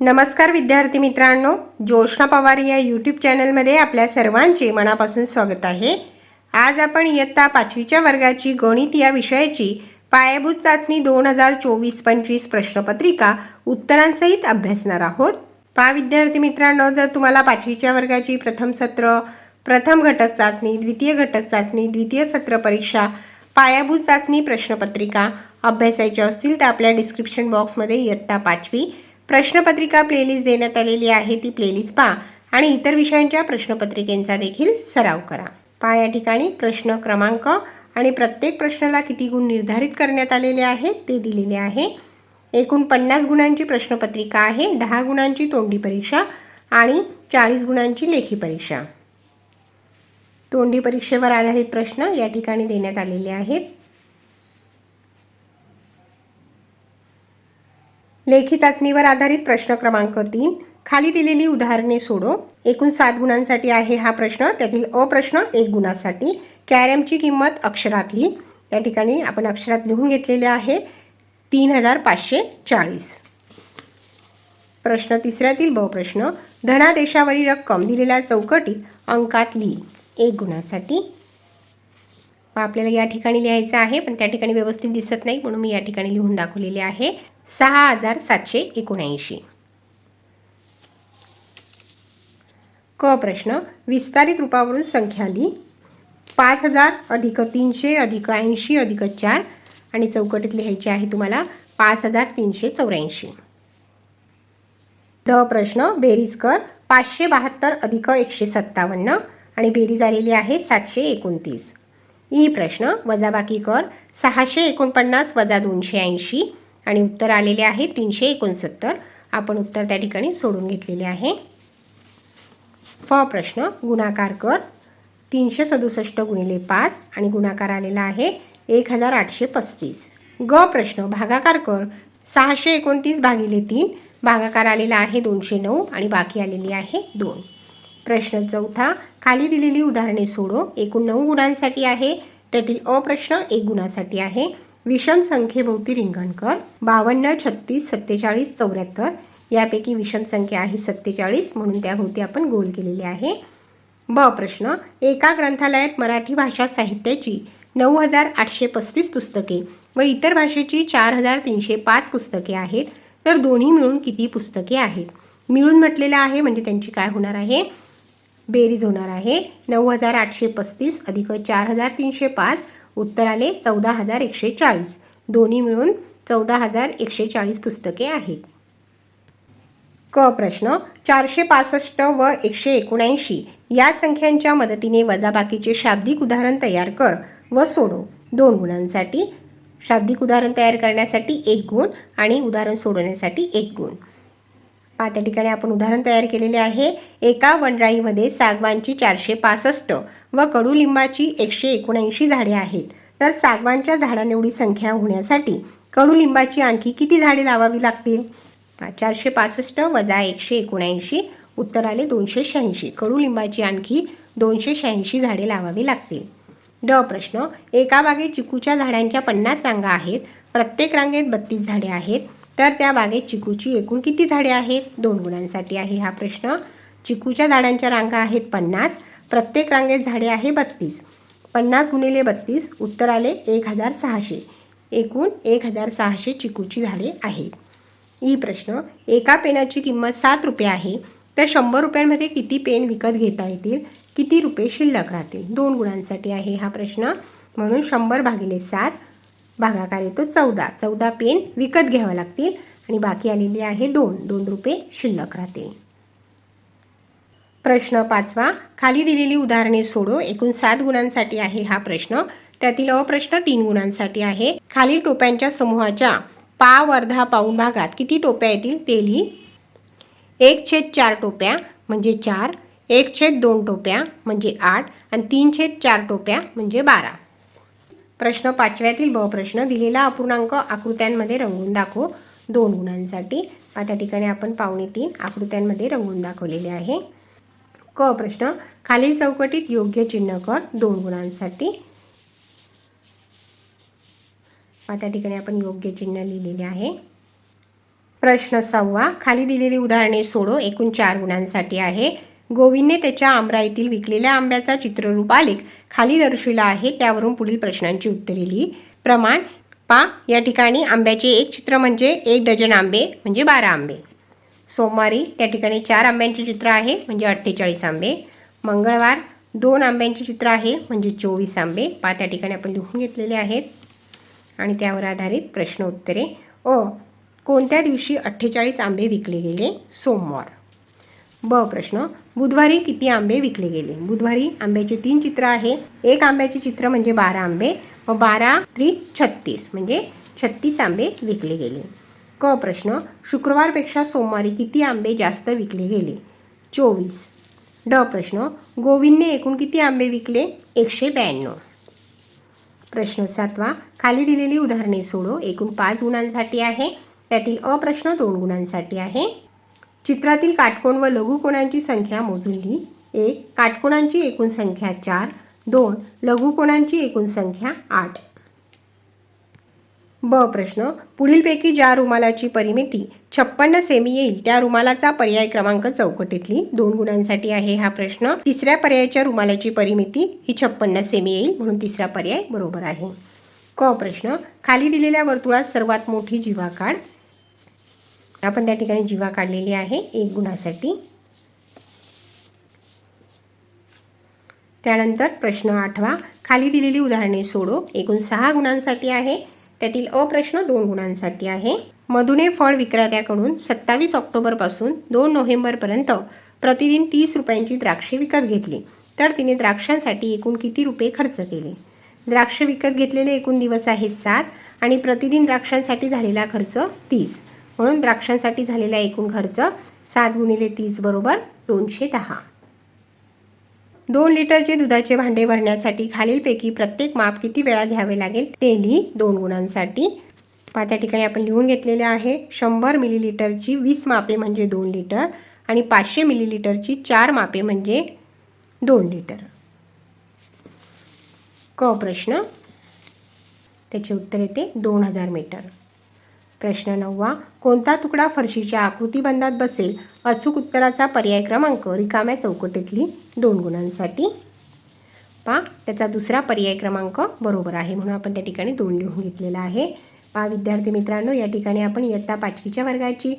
नमस्कार विद्यार्थी मित्रांनो ज्योष्णा पवार या यूट्यूब चॅनलमध्ये आपल्या सर्वांचे मनापासून स्वागत आहे. आज आपण इयत्ता पाचवीच्या वर्गाची गणित या विषयाची पायाभूत चाचणी दोन हजार चोवीस पंचवीस प्रश्नपत्रिका उत्तरांसहित अभ्यासणार आहोत. पहा विद्यार्थी मित्रांनो जर तुम्हाला पाचवीच्या वर्गाची प्रथम सत्र प्रथम घटक चाचणी द्वितीय घटक चाचणी द्वितीय सत्र परीक्षा पायाभूत चाचणी प्रश्नपत्रिका अभ्यासायच्या असतील तर आपल्या डिस्क्रिप्शन बॉक्समध्ये इयत्ता पाचवी प्रश्नपत्रिका प्लेलिस्ट देण्यात आलेली आहे ती प्लेलिस्ट पहा. आणि इतर विषयांच्या प्रश्नपत्रिकेंचा देखील सराव करा. पहा या ठिकाणी प्रश्न क्रमांक आणि प्रत्येक प्रश्नाला किती गुण निर्धारित करण्यात आलेले आहेत ते दिलेले आहे. एकूण पन्नास गुणांची प्रश्नपत्रिका आहे दहा गुणांची तोंडी परीक्षा आणि चाळीस गुणांची लेखी परीक्षा. तोंडी परीक्षेवर आधारित प्रश्न या ठिकाणी देण्यात आलेले आहेत. लेखी चाचणीवर आधारित प्रश्न क्रमांक तीन. खाली दिलेली उदाहरणे सोडो एकूण सात गुणांसाठी आहे हा प्रश्न. त्यातील अप्रश्न प्रश्न एक गुणासाठी. कॅरमची किंमत अक्षरातली. त्या ठिकाणी आपण अक्षरात लिहून घेतलेले आहे. तीन हजार पाचशे चाळीस. प्रश्न तिसऱ्यातील बहुप्रश्न प्रश्न. धनादेशावरील रक्कम दिलेल्या चौकटीत अंकात लिही एक गुणासाठी. आपल्याला या ठिकाणी लिहायचं आहे पण त्या ठिकाणी व्यवस्थित दिसत नाही म्हणून मी या ठिकाणी लिहून दाखवलेले आहे. सहा हजार सातशे एकोणऐंशी. क प्रश्न विस्तारित रूपावरून संख्या लिही. पाच हजार अधिक तीनशे अधिक ऐंशी अधिक चार आणि चौकटीत लिहायची आहे तुम्हाला पाच हजार तीनशे चौऱ्याऐंशी. द प्रश्न बेरीज कर पाचशे बहात्तर अधिक एकशे सत्तावन्न आणि बेरीज आलेली आहे सातशे एकोणतीस. ई प्रश्न वजाबाकी कर सहाशे एकोणपन्नास वजा दोनशे ऐंशी आणि उत्तर आलेले आहे तीनशे एकोणसत्तर. आपण उत्तर त्या ठिकाणी सोडून घेतलेले आहे. फ प्रश्न गुणाकार कर. तीनशे सदुसष्ट गुणिले पाच आणि गुणाकार आलेला आहे एक हजार आठशे पस्तीस. ग प्रश्न भागाकार कर. सहाशे एकोणतीस भागिले तीन भागाकार आलेला आहे दोनशे नऊ आणि बाकी आलेली आहे दोन. प्रश्न चौथा खाली दिलेली उदाहरणे सोडो. एकूण नऊ गुणांसाठी आहे. त्यातील अ प्रश्न एक गुणासाठी आहे. विषम संख्येभोवती रिंगण कर बावन्न छत्तीस सत्तेचाळीस चौऱ्याहत्तर यापैकी विषम संख्या आहे सत्तेचाळीस म्हणून त्याभोवती आपण गोल केलेले आहे. ब प्रश्न एका ग्रंथालयात मराठी भाषा साहित्याची नऊ हजार आठशे पस्तीस पुस्तके व इतर भाषेची चार हजार तीनशे पाच पुस्तके आहेत तर दोन्ही मिळून किती पुस्तके आहेत? मिळून म्हटलेलं आहे म्हणजे त्यांची काय होणार आहे? बेरीज होणार आहे. नऊ हजार आठशे पस्तीस अधिक चार हजार तीनशे पाच उत्तर आले चौदा हजार एकशे चाळीस. दोन्ही मिळून चौदा हजार एकशे चाळीस पुस्तके आहेत. क प्रश्न चारशे पासष्ट व एकशे एकोणऐंशी या संख्यांच्या मदतीने वजाबाकीचे शाब्दिक उदाहरण तयार कर व सोडव. दोन गुणांसाठी शाब्दिक उदाहरण तयार करण्यासाठी एक गुण आणि उदाहरण सोडवण्यासाठी एक गुण. पहा त्या ठिकाणी आपण उदाहरण तयार केलेले आहे. एका वनराईमध्ये सागवानची चारशे पासष्ट व कडुलिंबाची एकशे एकोणऐंशी झाडे आहेत. तर सागवानच्या झाडांएवढी संख्या होण्यासाठी कडुलिंबाची आणखी किती झाडे लावावी लागतील? चारशे पासष्ट वजा एकशे एकोणऐंशी उत्तर आले दोनशे शहाऐंशी. कडुलिंबाची आणखी दोनशे शहाऐंशी झाडे लावावी लागतील. ड प्रश्न एका बागेत चिकूच्या झाडांच्या पन्नास रांगा आहेत. प्रत्येक रांगेत बत्तीस झाडे आहेत. तर त्या बागेत चिकूची एकूण किती झाडे आहेत? दोन गुणांसाठी आहे हा प्रश्न. चिकूच्या झाडांच्या रांगा आहेत पन्नास. प्रत्येक रांगेत झाडे आहे बत्तीस. पन्नास गुणिले बत्तीस उत्तर आले एक हजार सहाशे. एकूण एक हजार सहाशे चिकूची झाडे आहेत. ई प्रश्न एका पेनाची किंमत सात रुपये आहे. तर शंभर रुपयांमध्ये किती पेन विकत घेता येतील? किती रुपये शिल्लक राहतील? दोन गुणांसाठी आहे हा प्रश्न. म्हणून शंभर भागिले सात भागाकार येतो चौदा. चौदा पेन विकत घ्यावं लागतील आणि बाकी आलेली आहे दोन. दोन रुपये शिल्लक राहतील. प्रश्न पाचवा. खाली दिलेली उदाहरणे सोडो. एकूण सात गुणांसाठी आहे हा प्रश्न. त्यातील अप्रश्न प्रश्न तीन गुणांसाठी आहे. खालील टोप्यांच्या समूहाच्या पा वर्धा पाऊण भागात किती टोप्या येतील ते लिही. एक छेद चार टोप्या म्हणजे चार. एक छेद दोन टोप्या म्हणजे आठ. आणि तीन छेद चार टोप्या म्हणजे बारा. प्रश्न पाचव्यातील ब प्रश्न दिलेला अपूर्णांक आकृत्यांमध्ये रंगून दाखव. दोन गुणांसाठी. पहा त्या ठिकाणी आपण पावणे तीन आकृत्यांमध्ये रंगून दाखवलेले आहे. क प्रश्न. खालील चौकटीत योग्य चिन्ह कर. दोन गुणांसाठी. पहा त्या ठिकाणी आपण योग्य चिन्ह लिहिलेले आहे. प्रश्न सहावा खाली दिलेली उदाहरणे सोडो एकूण चार गुणांसाठी आहे. गोविंदने त्याच्या आमराईतील विकलेल्या आंब्याचा चित्ररूप आलेख खाली दर्शविला आहे. त्यावरून पुढील प्रश्नांची उत्तरे लिही. प्रमाण पा या ठिकाणी आंब्याचे एक चित्र म्हणजे एक डझन आंबे म्हणजे बारा आंबे. सोमवारी त्या ठिकाणी चार आंब्यांचे चित्र आहे म्हणजे अठ्ठेचाळीस आंबे. मंगळवार दोन आंब्यांचे चित्र आहे म्हणजे चोवीस आंबे. पा त्या ठिकाणी आपण लिहून घेतलेले आहेत. आणि त्यावर आधारित प्रश्न उत्तरे अ कोणत्या दिवशी अठ्ठेचाळीस आंबे विकले गेले? सोमवार. ब प्रश्न. बुधवारी किती आंबे विकले गेले? बुधवारी आंब्याचे तीन चित्र आहे. एक आंब्याचे चित्र म्हणजे बारा आंबे व बारा त्री छत्तीस म्हणजे छत्तीस आंबे विकले गेले. क प्रश्न. शुक्रवारपेक्षा सोमवारी किती आंबे जास्त विकले गेले? चोवीस. ड प्रश्न. गोविंदने एकूण किती आंबे विकले? एकशे ब्याण्णव. प्रश्न सातवा. खाली दिलेली उदाहरणे सोडो. एकूण पाच गुणांसाठी आहे. त्यातील अ प्रश्न दोन गुणांसाठी आहे. चित्रातील काटकोण व लघुकोणांची संख्या मोजून लिही एक काटकोणांची एकूण संख्या चार. दोन लघुकोणांची एकूण संख्या आठ. ब प्रश्न पुढीलपैकी ज्या रुमालाची परिमिती छप्पन्न सेमी येईल त्या रुमालाचा पर्याय क्रमांक चौकटीतली दोन गुणांसाठी आहे हा प्रश्न. तिसऱ्या पर्यायाच्या रुमालाची परिमिती ही छप्पन्न सेमी येईल म्हणून तिसरा पर्याय बरोबर आहे. क प्रश्न खाली दिलेल्या वर्तुळात सर्वात मोठी जीवा काढ आपण त्या ठिकाणी जीवा काढलेली आहे एक गुणासाठी. त्यानंतर प्रश्न आठवा. खाली दिलेली उदाहरणे सोडो. एकूण सहा गुणांसाठी आहे. त्यातील अप्रश्न दोन गुणांसाठी आहे. मधुने फळ विक्रेत्याकडून सत्तावीस ऑक्टोबरपासून दोन नोव्हेंबरपर्यंत प्रतिदिन तीस रुपयांची द्राक्षे विकत घेतली. तर तिने द्राक्षांसाठी एकूण किती रुपये खर्च केले? द्राक्ष विकत घेतलेले एकूण दिवस आहेत सात आणि प्रतिदिन द्राक्षांसाठी झालेला खर्च तीस. म्हणून द्राक्षांसाठी झालेला एकूण खर्च सात गुणिले तीस बरोबर दोनशे दहा. दोन लिटरचे दुधाचे भांडे भरण्यासाठी खालीलपैकी प्रत्येक माप किती वेळा घ्यावे लागेल ते लिही दोन गुणांसाठी. त्या ठिकाणी आपण लिहून घेतलेले आहे शंभर मिलीलिटरची वीस मापे म्हणजे दोन लिटर आणि पाचशे मिलीलिटरची चार मापे म्हणजे दोन लिटर. क प्रश्न? त्याचे उत्तर येते दोन हजार मीटर. प्रश्न नववा कोणता तुकडा फरशीच्या आकृतीबंधात बसेल? अचूक उत्तराचा पर्याय क्रमांक रिकाम्या चौकटीतली दोन गुणांसाठी. पा त्याचा दुसरा पर्याय क्रमांक बरोबर आहे म्हणून आपण त्या ठिकाणी दोन लिहून घेतलेला आहे. पा विद्यार्थी मित्रांनो या ठिकाणी आपण इयत्ता पाचवीच्या वर्गाची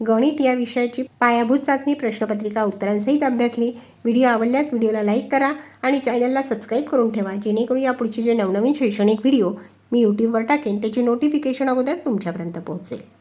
गणित या विषयाची पायाभूत चाचणी प्रश्नपत्रिका उत्तरांसहित अभ्यासली. व्हिडिओ आवडल्यास व्हिडिओला लाईक करा आणि चॅनलला सबस्क्राईब करून ठेवा जेणेकरून या पुढचे जे नवनवीन शैक्षणिक व्हिडिओ मी यूट्यूबवर टाकेन त्याची नोटिफिकेशन अगोदर तुमच्यापर्यंत पोहोचेल.